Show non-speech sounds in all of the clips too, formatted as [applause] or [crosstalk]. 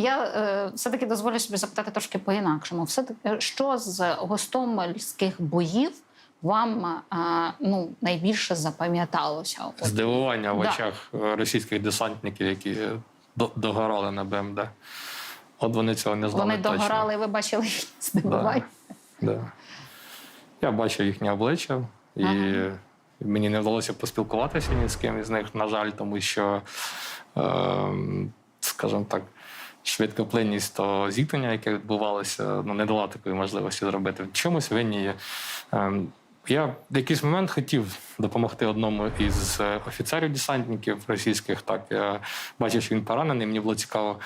я е, все-таки дозволю собі запитати трошки по-інакшому. Все таки, що з гостомельських боїв вам е, ну, найбільше запам'яталося? Здивування в Да. очах е, російських десантників, які догорали на БМД. От вони цього не знали. Вони точно. догорали, ви бачили їх [laughs] здивування. Да. Я бачив їхнє обличчя, і Ага. мені не вдалося поспілкуватися ні з ким із них, на жаль, тому що, е, скажімо так, швидкоплинність того зіткнення, яке відбувалося, ну, не дала такої можливості зробити. В чомусь винні є. Е, я в якийсь момент хотів допомогти одному із е, офіцерів-десантників російських. Так я бачив, що він поранений. Мені було цікаво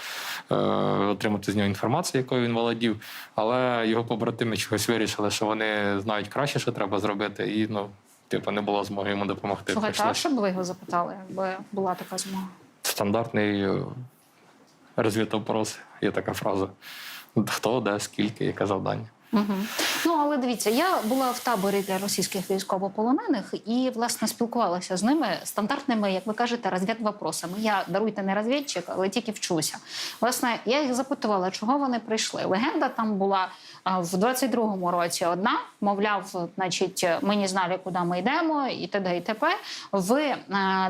е, отримати з нього інформацію, якою він володів. Але його побратими чогось вирішили, що вони знають краще, що треба зробити, і ну, типу, не було змоги йому допомогти. Слухайте, а що б ви його запитали, якби була така змога? стандартний е, розвідопрос, є така фраза. Хто, де, скільки, яке завдання. Угу. Ну але дивіться, я була в таборі для російських військовополонених і власне спілкувалася з ними стандартними, як ви кажете, розвідвопросами. Я даруйте не розвідчик, але тільки вчуся. Власне, я їх запитувала, чого вони прийшли. Легенда там була в 22-му році. Одна мовляв, значить, ми не знали, куди ми йдемо, і т.д. і т.п. В е,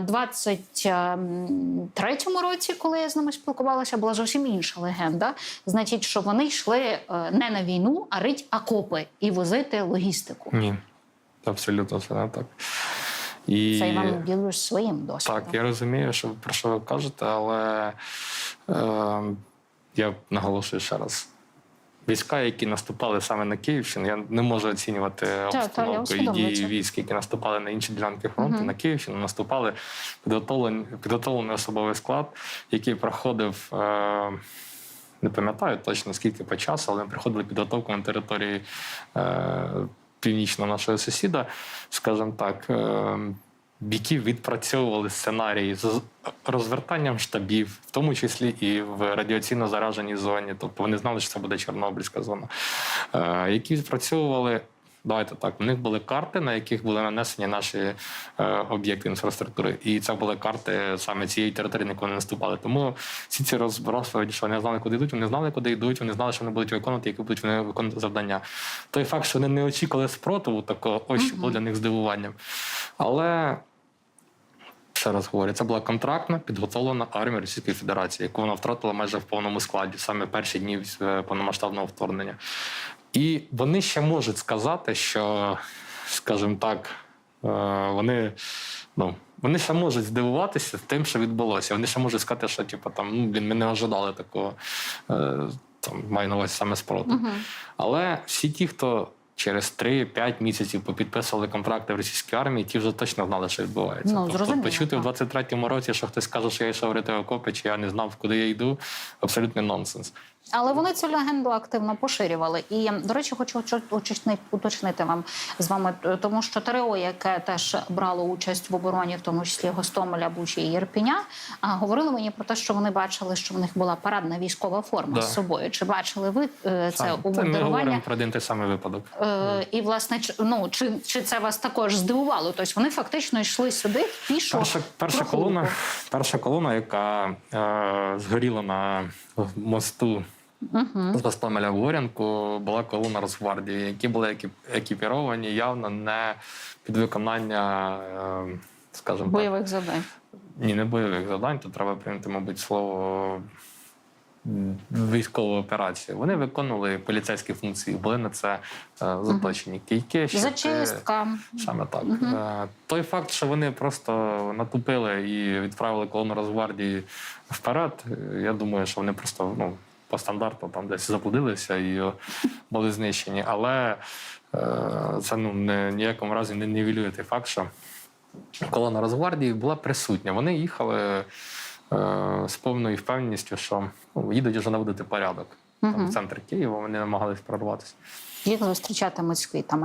23-му році, коли я з ними спілкувалася, була зовсім інша легенда. Значить, що вони йшли е, не на війну, а рить окопи і возити логістику. Ні, абсолютно це не так. І... Це я вам ділюсь своїм досвідом. Так, я розумію, що про що ви кажете, але е, я наголошую ще раз. Війська, які наступали саме на Київщину, я не можу оцінювати обстановку і дії військ, які наступали на інші ділянки фронту, Мгм. на Київщину, наступали підготовлений, підготовлений особовий склад, який проходив. Е, не пам'ятаю точно скільки по часу, але ми приходили підготовку на території е, північного нашого сусіда, скажімо так. Е, які відпрацьовували сценарії з розвертанням штабів, в тому числі і в радіаційно зараженій зоні. Тобто вони знали, що це буде Чорнобильська зона, е, які відпрацьовували. Давайте так, у них були карти, на яких були нанесені наші е, об'єкти інфраструктури, і це були карти саме цієї території, на яку вони наступали. Тому всі ці роз- розповіді, що вони знали, куди йдуть, вони знали, куди йдуть, вони знали, що вони будуть виконувати, які будуть вони виконувати завдання. Той факт, що вони не очікували спротиву, такого ось що було для них здивуванням. Але ще раз говорю, це була контрактна підготовлена армія Російської Федерації, яку вона втратила майже в повному складі, саме перші дні е, повномасштабного вторгнення. І вони ще можуть сказати, що, скажімо так, е, вони. Ну, вони ще можуть здивуватися тим, що відбулося. Вони ще можуть сказати, що типу, там, ну, блін, ми не ожидали такого. Е, там, маю на увазі саме спротиву. Мгм. Але всі ті, хто через 3-5 місяців попідписували контракти в російській армії, ті вже точно знали, що відбувається. Ну, тобто почути в так. 23-му році, що хтось каже, що я йшов рити окопи, чи я не знав, куди я йду, абсолютний нонсенс. Але вони цю легенду активно поширювали. І до речі, хочу уточнити вам з вами, е, тому що ТРО, яке теж брало участь в обороні, в тому числі Гостомеля, Бучі і Єрпіня, говорили мені про те, що вони бачили, що в них була парадна військова форма Да. з собою. Чи бачили ви е, це говоримо про один той самий випадок. Е, і власне, ну чи, чи це вас також здивувало? Тобто вони фактично йшли сюди пішо. Перша, перша колона, перша колона, яка е, згоріла на мосту Угу. з Гостомеля в Горянку, була колона Росгвардії, які були екіп, екіпіровані явно не під виконання, е, скажімо так, бойових завдань. ні, не бойових завдань, то треба прийняти, мабуть, слово військову операцію. Вони виконували поліцейські функції, були на це е, заточені. Кійки, щити. Зачистка. Саме так. Е, Той факт, що вони просто натупили і відправили колону Росгвардії вперед, е, я думаю, що вони просто ну, по стандарту там десь заблудилися і е, були знищені. Але е, це ну, не, ніякому разі не нівелює той факт, що колона Росгвардії була присутня. Вони їхали е, з повною впевненістю, що ну, їдуть вже наводити порядок. Там, в центр Києва вони намагались прорватися. Їх зустрічати Москві квітами.